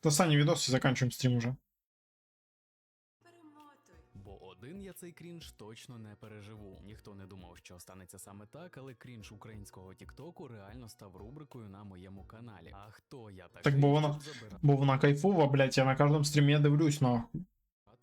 Та останній відос і заканчуємо стрім уже. Бо один я цей крінж точно не переживу. Ніхто не думав, що станеться саме так, але крінж українського Тіктоку реально став рубрикою на моєму каналі. А хто я такий, Так, бо вона- Бо вона кайфова, блядь, я на кожному стрімі дивлюсь, нахуй.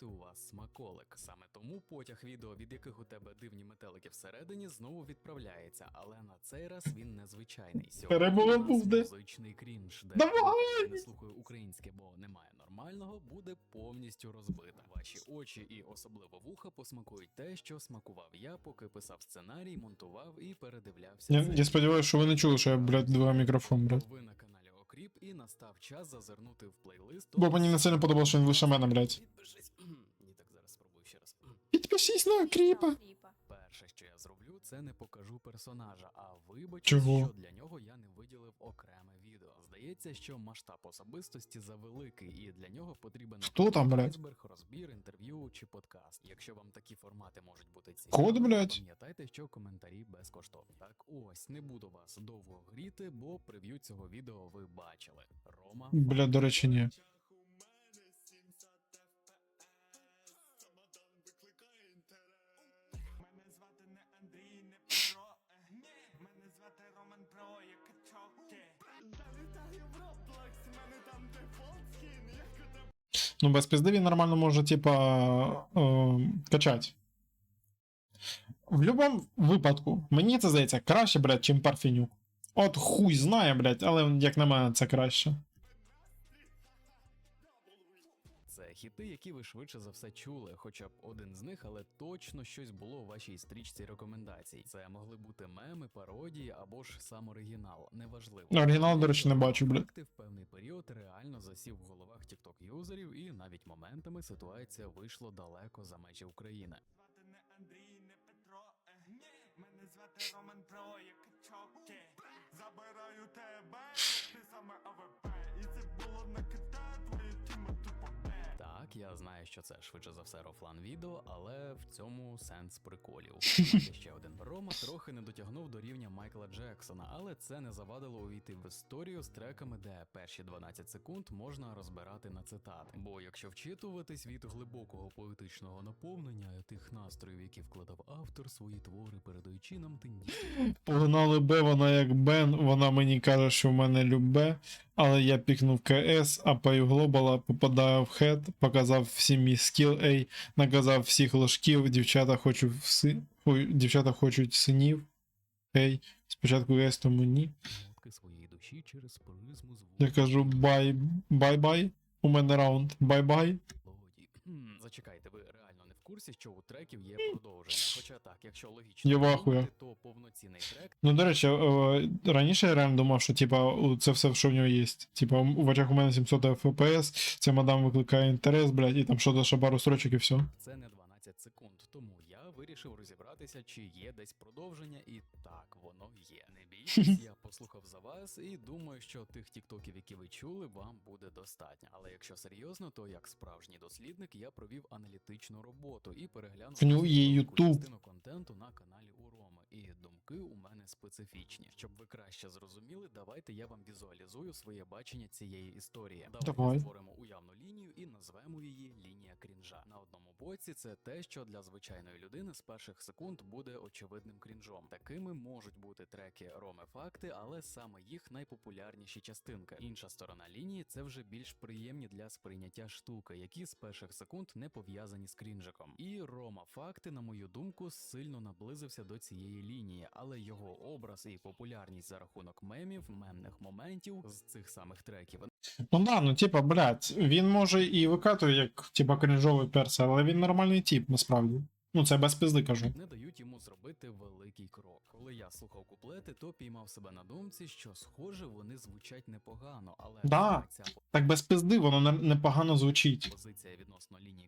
У вас смаколик. Саме тому потяг відео, від яких у тебе дивні метелики всередині, знову відправляється, але на цей раз він незвичайний. Сьогодні у нас музичний крінж, де Давай! не слухаю українське, бо немає нормального, буде повністю розбита. Ваші очі і особливо вуха посмакують те, що смакував я, поки писав сценарій, монтував і передивлявся. Я, я сподіваюся, що ви не чули, що я, блядь, два мікрофон, блядь. ви на каналі Окріп і настав час зазирнути в плейлист. Бо мені не сильно подобалося, що він лише мене, блядь. Підпишись. Ні, так зараз спробую ще раз. Підпишись на кріпа. Перше, що я зроблю, це не покажу персонажа, а вибачу, Чого? що для нього я не виділив окреме відео. Здається, що масштаб особистості завеликий, і для нього потрібен Хто там, блядь? айсберг, розбір, чи подкаст. Якщо вам такі формати можуть бути цікаві, Код, блядь? пам'ятайте, що коментарі безкоштовні. Так ось не буду вас довго гріти, бо прев'ю цього відео ви бачили. Рома Бля, до речі, ні. Ну, без пізди він нормально може, типа, е, качати. В будь-якому випадку, мені це здається краще, блядь, чим парфенюк. От хуй знає, блядь, але як на мене, це краще. Хіти, які ви швидше за все чули, хоча б один з них, але точно щось було у вашій стрічці рекомендацій. Це могли бути меми, пародії або ж сам оригінал, неважливо. Оригінал, до речі, не бачу, блядь. Ти в певний період реально засів в головах TikTok юзерів, і навіть моментами ситуація вийшла далеко за межі України. Звати не Андрій, не Петро, е, ні. Мене звати Роман Про, я качоки. Забираю тебе, ти саме АВП. І це було на КТ, Так, я знаю, що це швидше за все рофлан відео, але в цьому сенс приколів. Ще один Рома трохи не дотягнув до рівня Майкла Джексона, але це не завадило увійти в історію з треками, де перші 12 секунд можна розбирати на цитати. Бо якщо вчитуватись від глибокого поетичного наповнення тих настроїв, які вкладав автор, свої твори передаючи нам тендітні Погнали Б, вона як Бен, вона мені каже, що в мене любе, але я пікнув КС, а паю глобала, попадаю в хед, показав всім мій скіл Ей, наказав всіх ложків, дівчата хочуть си... Ой, дівчата хочуть синів. Ей, спочатку КС, тому ні. Я кажу бай, бай-бай. У мене раунд. Бай-бай. Зачекайте, ви курсі, що у треків є продовження. Хоча так, якщо логічно подумати, то повноцінний трек Ну, до речі, е, раніше я реально думав, що типа у- це все, що в нього є. Типа, в очах у мене 700 FPS, ця мадам викликає інтерес, блядь, і там що ще пару строчок і все. це не 12 секунд. Тому я вирішив розібратися, чи є десь продовження, і так воно є. Не бійтесь, я послухав за вас і думаю, що тих тіктоків, які ви чули, вам буде достатньо. Але якщо серйозно, то як справжній дослідник я провів аналітичну роботу і переглянув В нього є велику YouTube. частину контенту на каналі у Роми. І думки у мене специфічні. Щоб ви краще зрозуміли, давайте я вам візуалізую своє бачення цієї історії. Давайте Давай. створимо уявну лінію і назвемо її лінія крінжа. На одному боці це те, що для звичайної людини з перших секунд буде очевидним крінжом. Такими можуть бути треки Роми Факти, але саме їх найпопулярніші частинки. Інша сторона лінії це вже більш приємні для сприйняття штуки, які з перших секунд не пов'язані з крінжиком. І Рома Факти, на мою думку, сильно наблизився до цієї лінії, але його образ і популярність за рахунок мемів, мемних моментів з цих самих треків Ну да, ну типа, блядь, він може і викатує як типа крінжовий перс, але він нормальний тип, насправді. Ну це без пизди кажу. не дають йому зробити великий крок. Коли я слухав куплети, то піймав себе на думці, що схоже вони звучать непогано, але Да. ця Так без пизди воно непогано звучить. позиція відносно лінії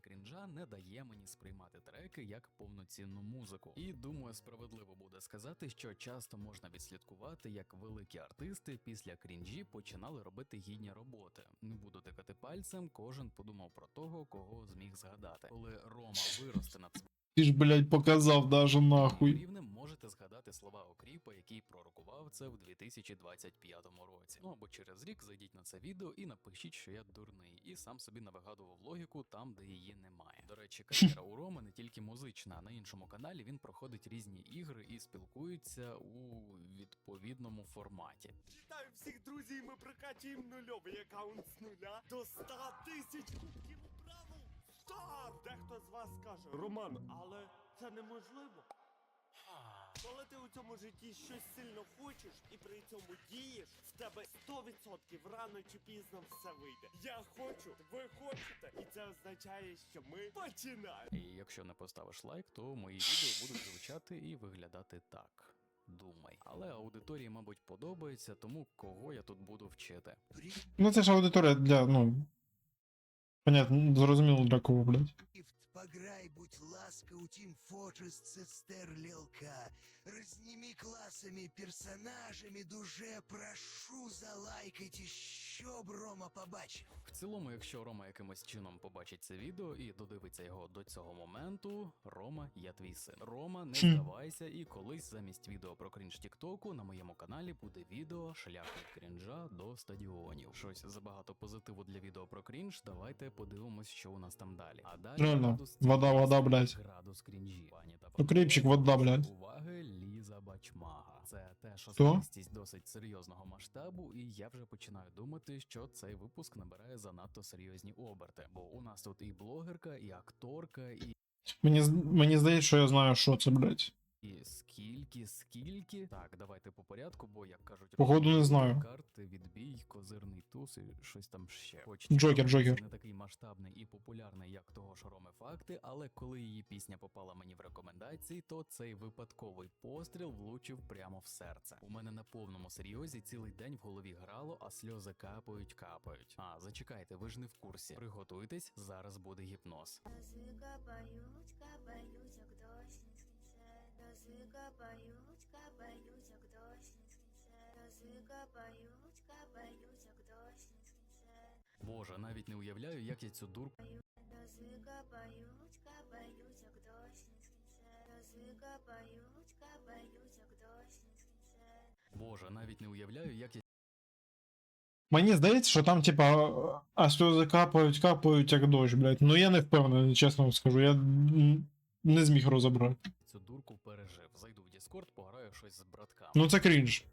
не дає мені сприймати треки як повноцінну музику. І думаю, справедливо буде сказати, що часто можна відслідкувати, як великі артисти після крінжі починали робити гідні роботи. Не буду тикати пальцем, кожен подумав про того, кого зміг згадати. Коли Рома виросте над Ти ж, блядь, показав даже нахуй. рівнем можете згадати слова Окріпа, який пророкував, це в 2025 році. Ну або через рік зайдіть на це відео і напишіть, що я дурний, і сам собі навигадував логіку там, де її немає. Речі, кар'єра у Роми не тільки музична. На іншому каналі він проходить різні ігри і спілкується у відповідному форматі. Вітаю всіх друзів, ми прокачуємо нульовий аккаунт з нуля до 100 тисяч кубків! Стоп! Дехто з вас каже Роман, але це неможливо. Коли ти у цьому житті щось сильно хочеш і при цьому дієш, в тебе 100% рано чи пізно все вийде. Я хочу, ви хочете, і це означає, що ми починаємо. І якщо не поставиш лайк, то мої відео будуть звучати і виглядати так. Думай. Але аудиторії, мабуть, подобається, тому кого я тут буду вчити. Ну це ж аудиторія для, ну. Понятно, зрозуміло для кого, блядь. Пограй, будь ласков, Team Fortress Цестер Лелка. Разними классами, персонажами, дуже прошу залайкайте, щоб Рома побачив. В цілому, якщо Рома якимось чином побачить це відео і додивиться його до цього моменту, Рома, я твій син. Рома, не здавайся, і колись замість відео про крінж Тіктоку на моєму каналі буде відео Шлях від крінжа до стадіонів. Щось забагато позитиву для відео про крінж. Давайте подивимось, що у нас там далі. А далі Реально, вода, вода, блядь. Градус крінжі. Пані та Ну, кріпчик, вода, блядь. Уваги, Ліза Бачмага. Це теж особистість досить серйозного масштабу, і я вже починаю думати, що цей випуск набирає занадто серйозні оберти. Бо у нас тут і блогерка, і акторка, і. Мені, з- мені здається, що я знаю, що це, блядь. І скільки, скільки. Так, давайте по порядку, бо як кажуть, Походу, не знаю. карти, відбій, козирний туз і щось там ще. Хоч Джокер, Джокер. не такий масштабний і популярний, як того ж Роми факти, але коли її пісня попала мені в рекомендації, то цей випадковий постріл влучив прямо в серце. У мене на повному серйозі цілий день в голові грало, а сльози капають, капають. А зачекайте, ви ж не в курсі. Приготуйтесь, зараз буде гіпноз. Капають, капають, як Дози капають, капають, як дощ не скінче. Дози капають, капають, як дощ не скінче. Боже, навіть не уявляю, як я цю дурку. Дози капають, капають, як дощ не скінче. Дози капають, капають, як дощ не скінче. Боже, навіть не уявляю, як я Мені здається, що там, типа, а сльози капають, капають, як дощ, блядь. Ну я не впевнений, чесно вам скажу. Я не зміг розібрати. Цю дурку пережив. Зайду в Діскорд, пограю щось з братками. Ну це крінж.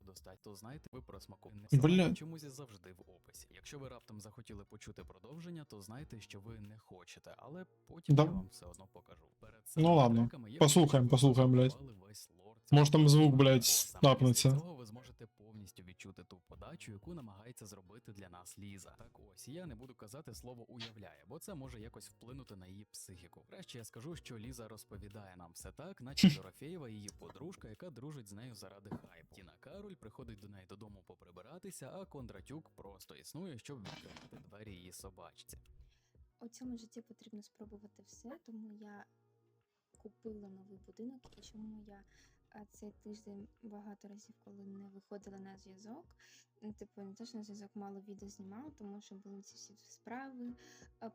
достать, то знаєте, ви про смаку не чомусь завжди в описі. Якщо ви раптом захотіли почути продовження, то знайте, що ви не хочете, але потім Да. я вам все одно покажу. Перед Ну ладно. Послухаємо, послухаємо, блядь. Може, там звук, блядь, стапнеться. після цього ви зможете повністю відчути ту подачу, яку намагається зробити для нас Ліза. Так ось я не буду казати слово уявляє, бо це може якось вплинути на її психіку. Краще я скажу, що Ліза розповідає нам все так, наче Дорофєєва її подружка, яка дружить з нею заради хайпу. Тіна Кароль приходить до неї додому поприбиратися, а Кондратюк просто існує, щоб відкривати двері її собачці. У цьому житті потрібно спробувати все, тому я купила новий будинок і чому я а, цей тиждень багато разів, коли не виходила на зв'язок. ну, Типу, не те, що на зв'язок мало відео знімала, тому що були ці всі справи,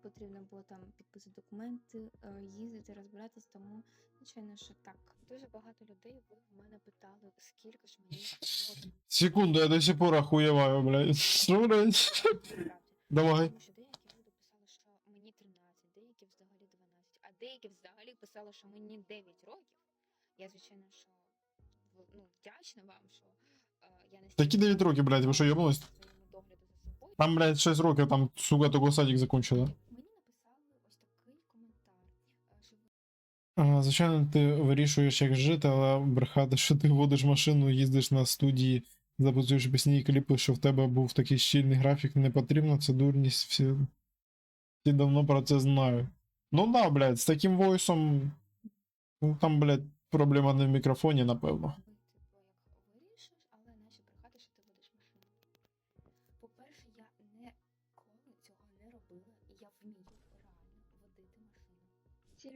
потрібно було там підписати документи, е, їздити, розбиратись, тому звичайно, що так. Дуже багато людей ви в мене питали, скільки ж мені. Секунду, я до сих пор охуєваю, блядь. Що, блядь? Давай. Тому що деякі люди писали, що мені 13, деякі взагалі 12, а деякі взагалі писали, що мені 9 років. Я, звичайно, що ну, вдячна вам, що е, я не Такі 9 років, блядь, ви що, йобнулись? Там, блядь, 6 років, там, сука, тільки садик закончила. Мені написали ось такий коментар, е, Звичайно, ти вирішуєш, як жити, але брехати, що ти водиш машину, їздиш на студії, записуєш пісні і кліпи, що в тебе був такий щільний графік, не потрібно, це дурність. Всі, всі давно про це знають. Ну да, блядь, з таким войсом. Ну там, блядь, проблема не в мікрофоні, напевно.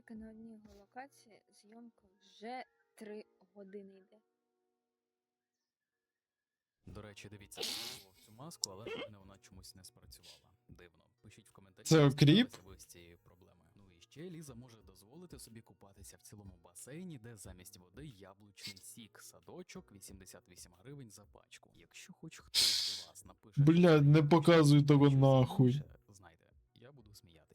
Тільки на одній локації зйомка вже 3 години йде. До речі, дивіться, я цю маску, але на мене вона чомусь не спрацювала. Дивно. Пишіть в коментарі, Це чи кріп? стикалися ви з цією проблемою. Ну і ще Ліза може дозволити собі купатися в цілому басейні, де замість води яблучний сік, садочок 88 гривень за пачку. Якщо хоч хтось з вас напише, Блядь, не показуй того нахуй. Знайте, я буду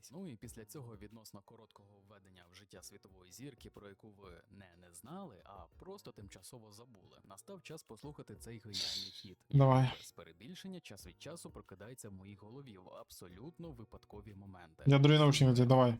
сміятись. Ну і після цього відносно короткого введення в життя світової зірки, про яку ви не не знали, а просто тимчасово забули. Настав час послухати цей геніальний хіт. Давай. Без перебільшення час від часу прокидається в моїй голові в абсолютно випадкові моменти. Я другий наушник давай.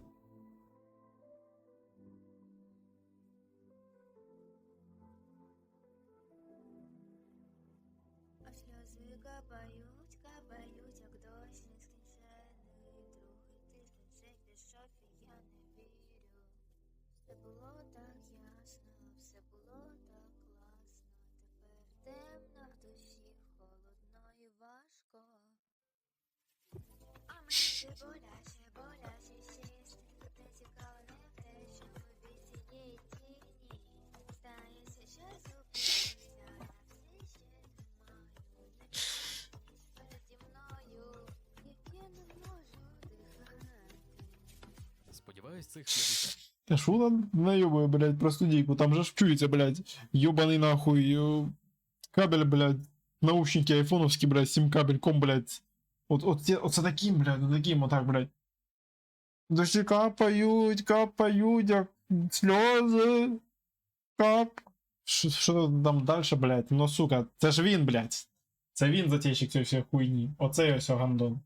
мені все боляче, боляче сісти. Не цікаво не в те, що від цієї тіні Здається, що зупинився, я все ще тримаю Нечесність переді мною, як я не можу дихати Сподіваюсь, цих 50 Та що там наёбує, блядь, про студійку? Там же ж чується, блядь, ёбаний нахуй э, кабель, блядь, наушники айфоновські, блядь, сім кабельком, блядь. От, от, оце таким, блядь, ну таким, отак, блядь. Дощі капають, капають, як сльози. Кап. Що, там далі, блядь? Ну, сука, це ж він, блядь. Це він затейщик цієї всієї хуйні. Оце ось гандон.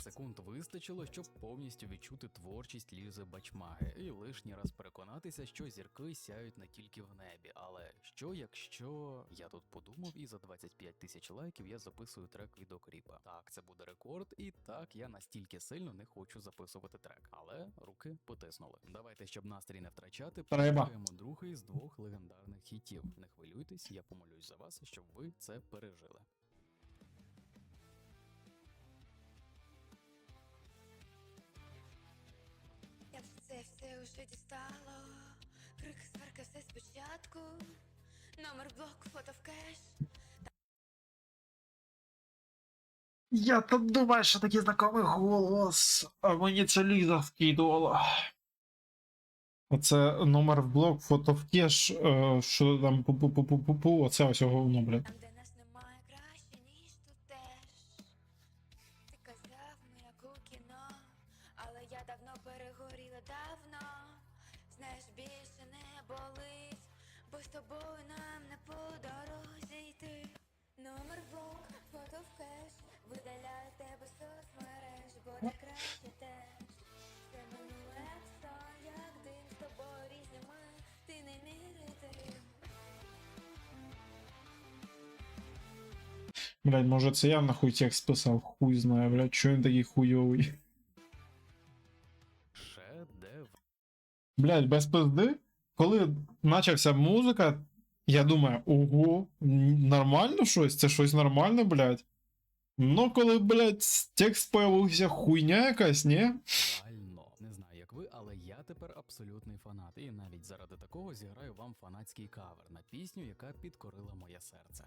Секунд вистачило, щоб повністю відчути творчість Лізи Бачмаги і лишній раз переконатися, що зірки сяють не тільки в небі. Але що якщо я тут подумав, і за 25 тисяч лайків я записую трек відеокріпа. Так, це буде рекорд, і так я настільки сильно не хочу записувати трек. Але руки потиснули. Давайте, щоб настрій не втрачати, послухаємо другий з двох легендарних хітів. Не хвилюйтесь, я помолюсь за вас, щоб ви це пережили. Уже дістало, крик сварка все спочатку, номер блок, фото в кеш. Я то думаю, що такий знайомий голос, а мені це Ліза вкидувала. Оце номер в блок, фото в кеш, е, що там пу-пу-пу-пу-пу, оце ось говно, блядь. Там, де нас немає я давно перегоріла давно. Знаєш, більше не болить, бо з тобою нам не по дорозі йти. Номер блок, фото в кеш, видаляю тебе соцмереж, бо не краще теж. Це минуле сон, як дим з тобою різні ти не мірити. Блядь, може це я нахуй текст писав, хуй знає, блядь, чого він такий хуйовий. Блядь, без пизди, коли почався музика, я думаю, ого, нормально щось, це щось нормальне, блядь. Ну, коли, блядь, текст появився хуйня якась, ні? Реально. Не знаю, як ви, але я тепер абсолютний фанат. І навіть заради такого зіграю вам фанатський кавер на пісню, яка підкорила моє серце.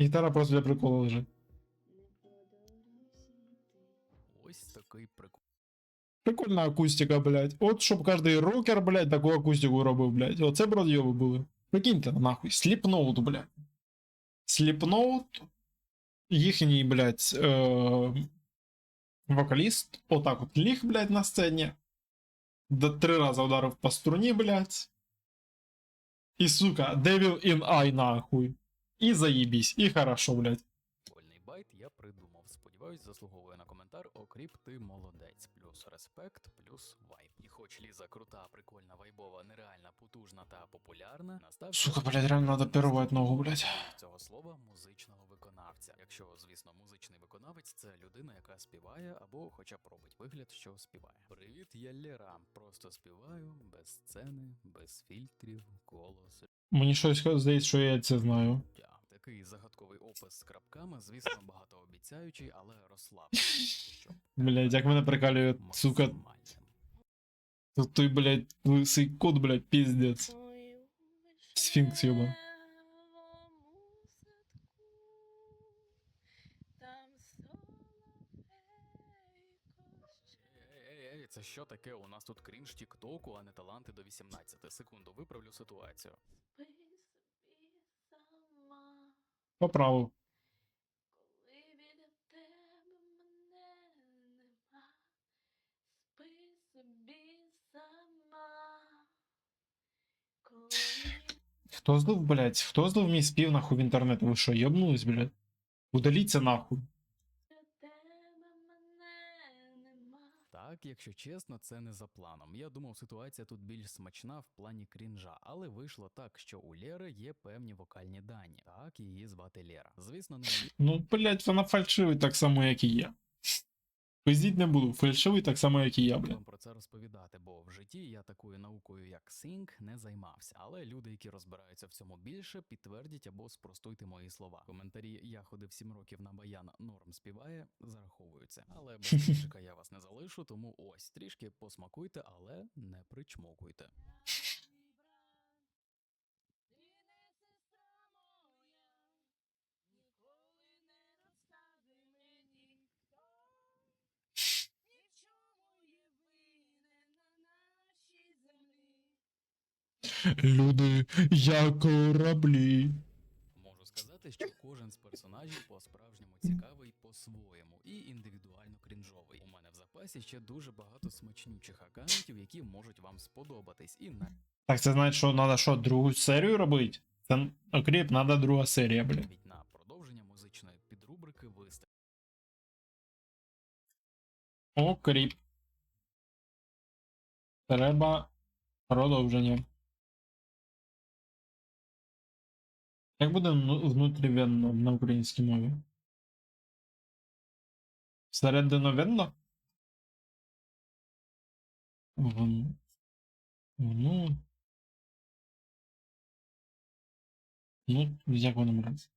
Гітара просто для приколу лежить. Ось такий прикол. Прикольна акустика, блядь. От щоб кожний рокер, блядь, таку акустику робив, блядь. Оце б розйоби були. Прикиньте, нахуй. Сліпноут, блядь. Сліпноут. Їхній, блядь, е- вокаліст. Отак от ліг, блядь, на сцені. До три рази ударив по струні, блядь. І, сука, Devil in Eye, нахуй. І заебись, и хорошо, блядь. Сподіваюсь, заслуговує на коментар. Окріп, ти молодець. Плюс респект, плюс вайб. І хоч ліза крута, прикольна, вайбова, нереальна, потужна та популярна, настав Сука, блядь, реально надо відповісти ногу, блядь. цього слова музичного виконавця. Якщо, звісно, музичний виконавець це людина, яка співає або хоча б робить вигляд, що співає. Привіт, я Лєра. Просто співаю без сцени, без фільтрів, голос. Мені щось здається, що я це знаю. життя. Такий загадковий опис з крапками, звісно, багатообіцяючий, але розслаблений. Блять, як мене прикалює, сука. Тут той, блять, лисий кот, блять, піздец. Сфінкс йоба. Це що таке? У нас тут крінж тіктоку, а не таланти до 18. Секунду, виправлю ситуацію сама, коли Хто здув, блядь, хто здув мій спів нахуй в інтернет? Ви що, йобнулись, блядь? Удаліться нахуй. Так, якщо чесно, це не за планом. Я думав, ситуація тут більш смачна в плані крінжа, але вийшло так, що у Лєри є певні вокальні дані. Так, її звати Лєра. Звісно, не Ну, блять, вона фальшивий так само, як і я. Пиздіть не буду, фальшивий так само, як і я, блядь. вам про це розповідати, бо в житті я такою наукою, як Синг, не займався. Але люди, які розбираються в цьому більше, підтвердять або спростуйте мої слова. Коментарі я ходив 7 років на баян, норм співає, зараховуються. Але без я вас не залишу, тому ось трішки посмакуйте, але не причмокуйте. Люди, як кораблі. Можу сказати, що кожен з персонажів по-справжньому цікавий по-своєму і індивідуально крінжовий. У мене в запасі ще дуже багато смачнючих аккаунтів, які можуть вам сподобатись, і Так це значить, що треба що, другу серію робити? Це окріп, треба друга серія, блядь. навіть на продовження музичної підрубрики вистачить. Окріп. Треба продовження. Як буде вну- внутрівенно на українській мові? Всерединовенно? Вн... Ну. Ну, як воно може?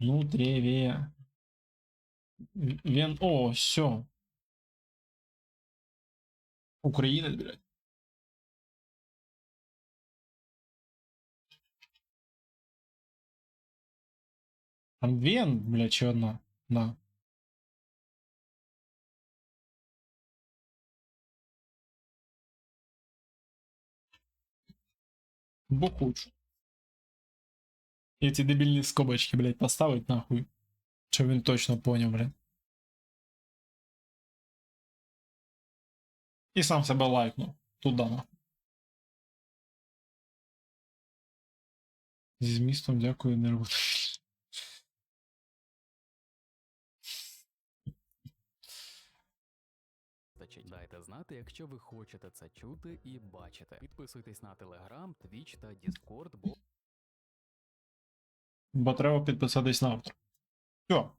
Внутрівє. Він. О, все. Українець, блядь. Там Вен, блядь, чи одна? Да. Бо. Эти дебильные скобочки, блядь, поставить нахуй. Щоб він точно поняв, блядь. І сам себе лайкнув. Туда нахуй. Зі змістом дякую, не роботи. Знати, якщо ви хочете це чути і бачити. Підписуйтесь на Telegram, Twitch та Discord, бо Бо треба підписатись на автор. Все.